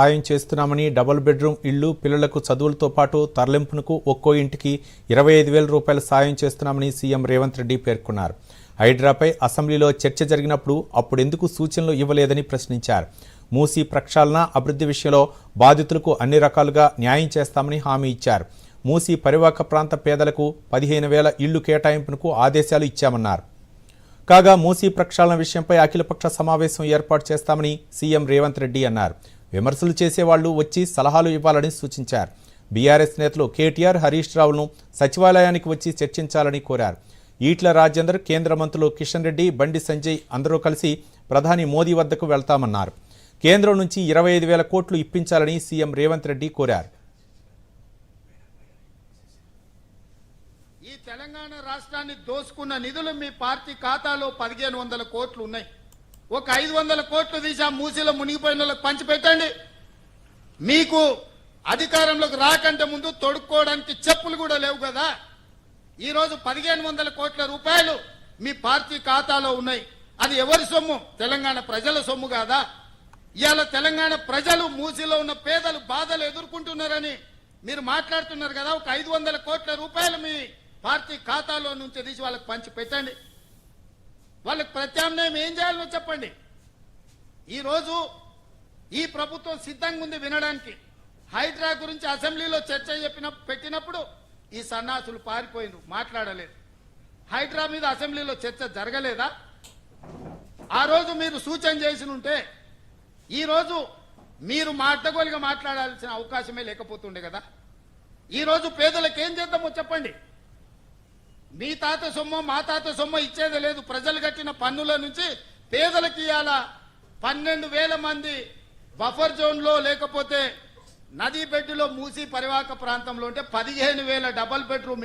సాయం చేస్తున్నామని double bedroom ఇళ్ళు పిల్లలకు చదువులతో పాటు తరలింపునకు ఒక్కో ఇంటికి ఇరవై ఐదు వేల రూపాయల సాయం చేస్తున్నామని సీఎం రేవంత్ రెడ్డి పేర్కొన్నారు. హైడ్రాపై అసెంబ్లీలో చర్చ జరిగినప్పుడు అప్పుడెందుకు సూచనలు ఇవ్వలేదని ప్రశ్నించారు. మూసీ ప్రక్షాళన అభివృద్ధి విషయంలో బాధితులకు అన్ని రకాలుగా న్యాయం చేస్తామని హామీ ఇచ్చారు. మూసీ పరివాహక ప్రాంత పేదలకు పదిహేను వేల ఇళ్ళు కేటాయింపునకు ఆదేశాలు ఇచ్చామన్నారు. కాగా మూసీ ప్రక్షాళన విషయంపై అఖిలపక్ష సమావేశం ఏర్పాటు చేస్తామని సీఎం రేవంత్ రెడ్డి అన్నారు. విమర్శలు చేసేవాళ్ళు వచ్చి సలహాలు ఇవ్వాలని సూచించారు. బీఆర్ఎస్ నేతలు కేటీఆర్ హరీష్ రావును సచివాలయానికి వచ్చి చర్చించాలని కోరారు. ఈట్ల రాజేందర్ కేంద్ర మంత్రులు కిషన్ రెడ్డి బండి సంజయ్ అందరూ కలిసి ప్రధాని మోదీ వద్దకు వెళ్తామన్నారు. కేంద్రం నుంచి ఇరవై ఐదు వేల కోట్లు ఇప్పించాలని సీఎం రేవంత్ రెడ్డి కోరారు. ఈ తెలంగాణ రాష్ట్రాన్ని దోసుకున్న నిధులు మీ పార్టీ ఖాతాలో పదిహేను వందల కోట్లు ఉన్నాయి. ఒక ఐదు వందల కోట్లు తీసి ఆ మూసీలో మునిగిపోయిన వాళ్ళకి పంచిపెట్టండి మీకు అధికారంలోకి రాకంటే ముందు తొడుక్కోవడానికి చెప్పులు కూడా లేవు కదా. ఈరోజు పదిహేను వందల కోట్ల రూపాయలు మీ పార్టీ ఖాతాలో ఉన్నాయి. అది ఎవరి సొమ్ము? తెలంగాణ ప్రజల సొమ్ము కాదా? ఇవాళ తెలంగాణ ప్రజలు మూసిలో ఉన్న పేదలు బాధలు ఎదుర్కొంటున్నారని మీరు మాట్లాడుతున్నారు కదా. ఒక ఐదు వందల కోట్ల రూపాయలు మీ పార్టీ ఖాతాలో నుంచి తీసి వాళ్ళకి పంచి పెట్టండి. వాళ్ళకి ప్రత్యామ్నాయం ఏం చేయాలో చెప్పండి. ఈరోజు ఈ ప్రభుత్వం సిద్ధంగా ఉంది వినడానికి. హైడ్రా గురించి అసెంబ్లీలో చర్చ చెప్పిన పెట్టినప్పుడు ఈ సన్నాసులు పారిపోయినారు మాట్లాడలేదు. హైడ్రా మీద అసెంబ్లీలో చర్చ జరగలేదా? ఆ రోజు మీరు సూచన చేసి ఉంటే ఈరోజు మీరు మాటగోలుగా మాట్లాడాల్సిన అవకాశమే లేకపోతుండే కదా? ఈరోజు పేదలకు ఏం చేద్దామో చెప్పండి. మీ తాత సొమ్మ మా తాత సొమ్మ ఇచ్చేది లేదు. ప్రజలు కట్టిన పన్నుల నుంచి పేదలకు ఇవాళ పన్నెండు వేల మంది బఫర్ జోన్లో లేకపోతే నదీ బెడ్డులో మూసి పరివాహక ప్రాంతంలో ఉంటే పదిహేను వేల డబల్ బెడ్రూమ్